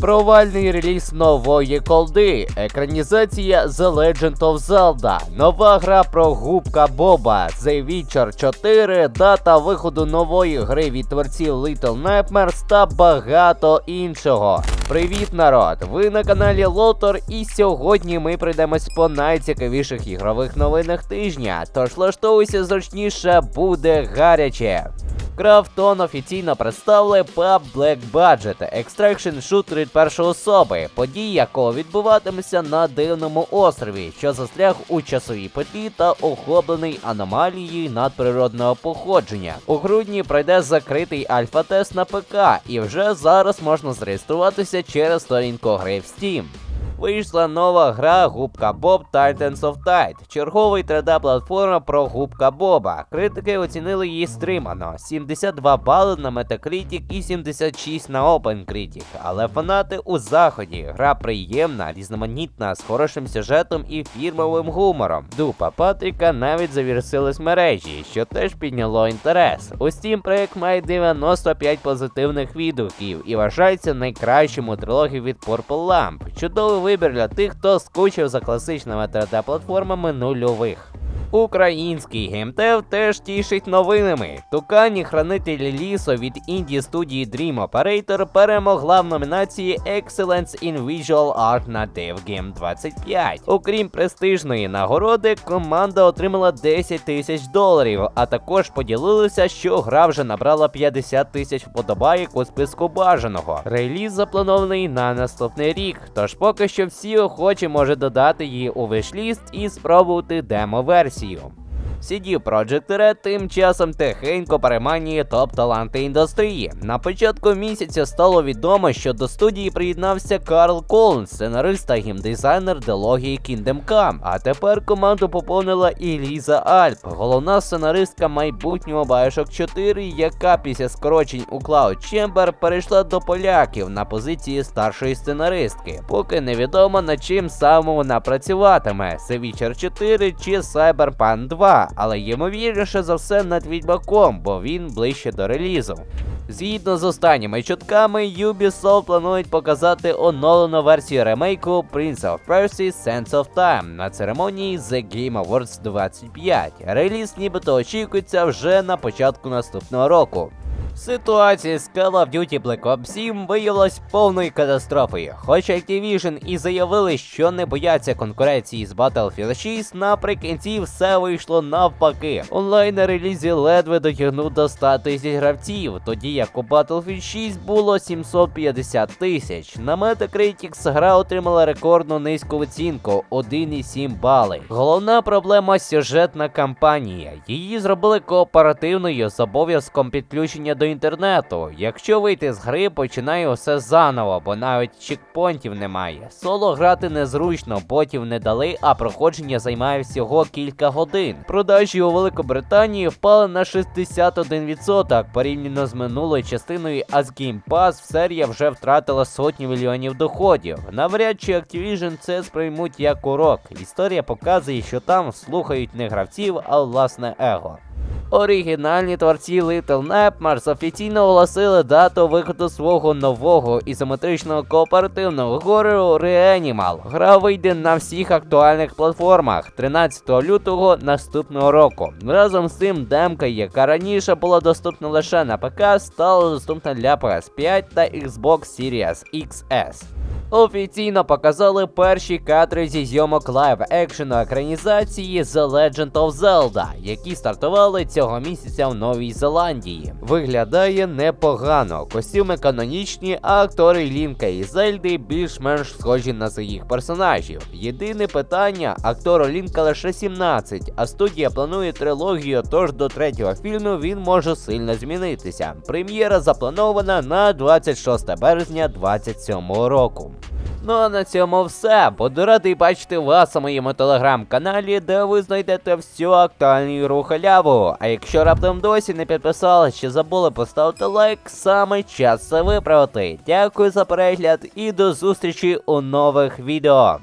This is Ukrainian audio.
Провальний реліз нової колди, екранізація The Legend of Zelda, нова гра про губка Боба, The Witcher 4, дата виходу нової гри від творців Little Nightmares та багато іншого. Привіт, народ! Ви на каналі Лотор, і сьогодні ми пройдемось по найцікавіших ігрових новинах тижня. Тож влаштовуйся зручніше, буде гаряче. Крафтон офіційно представили PUBG Black Budget, екстракшн шутер від першої особи, події якого відбуватиметься на дивному острові, що застряг у часовій петлі та охоплений аномалією надприродного походження. У грудні пройде закритий альфа-тест на ПК, і вже зараз можна зареєструватися через сторінку гри в Steam. Вийшла нова гра Губка Боб Titans of Tide. Черговий 3D-платформа про Губка Боба. Критики оцінили її стримано: 72 бали на Metacritic і 76 на OpenCritic. Але фанати у заході. Гра приємна, різноманітна, з хорошим сюжетом і фірмовим гумором. Дупа Патріка навіть завірсились мережі, що теж підняло інтерес. У Steam проект має 95 позитивних відгуків і вважається найкращим у трилогії від Purple Lamp. Чудовий вибір для тих, хто скучив за класичними 3D-платформами нульових. Український геймтев теж тішить новинами. Тукані хранителі лісу від інді студії Dream Operator перемогла в номінації Excellence in Visual Art на DevGame 25. Окрім престижної нагороди, команда отримала 10 тисяч доларів, а також поділилися, що гра вже набрала 50 тисяч вподобайок у списку бажаного. Реліз запланований на наступний рік, тож поки що всі охочі можуть додати її у вишліст і спробувати демо-версію. vacío. CD Projekt Red тим часом тихенько переманює топ-таланти індустрії. На початку місяця стало відомо, що до студії приєднався Карл Колн, сценарист та геймдизайнер дилогії Kingdom Come. А тепер команду поповнила і Ліза Альп, головна сценаристка майбутнього Bioshock 4, яка після скорочень у Cloud Chamber перейшла до поляків на позиції старшої сценаристки. Поки невідомо над чим саме вона працюватиме: The Witcher 4 чи Cyberpunk 2 але ймовірніше за все над відьмаком, бо він ближче до релізу. Згідно з останніми чутками, Ubisoft планують показати оновлену версію ремейку Prince of Persia Sense of Time на церемонії The Game Awards 25. Реліз нібито очікується вже на початку наступного року. Ситуація з Call of Duty Black Ops 7 виявилась повною катастрофою. Хоч Activision і заявили, що не бояться конкуренції з Battlefield 6, наприкінці все вийшло навпаки. Онлайн на релізі ледве дотягнув до 100 тисяч гравців, тоді як у Battlefield 6 було 750 тисяч. На Metacritic гра отримала рекордну низьку оцінку 1,7 бали. Головна проблема сюжетна кампанія. Її зробили кооперативною з обов'язком підключення до інтернету. Якщо вийти з гри, починає усе заново, бо навіть чекпонтів немає. Соло грати незручно, ботів не дали, а проходження займає всього кілька годин. Продажі у Великобританії впали на 61% порівняно з минулою частиною, а з Game Pass серія вже втратила сотні мільйонів доходів. Навряд чи Activision це сприймуть як урок. Історія показує, що там слухають не гравців, а власне его. Оригінальні творці Little Nightmares офіційно оголосили дату виходу свого нового ізометричного кооперативного горору Reanimal. Гра вийде на всіх актуальних платформах 13 лютого наступного року. Разом з цим демка, яка раніше була доступна лише на ПК, стала доступна для PS5 та Xbox Series XS. Офіційно показали перші кадри зі зйомок лайв екшену екранізації The Legend of Zelda, які стартували цього місяця в Новій Зеландії. Виглядає непогано. Костюми канонічні, а актори Лінка і Зельди більш-менш схожі на своїх персонажів. Єдине питання: актору Лінка лише 17, а студія планує трилогію, тож до третього фільму він може сильно змінитися. Прем'єра запланована на 26 березня 2027 року. Ну а на цьому все. Буду радий бачити вас у моєму телеграм-каналі, де ви знайдете всю актуальну ігру халяву. А якщо раптом досі не підписались чи забули поставити лайк, саме час це виправити. Дякую за перегляд і до зустрічі у нових відео.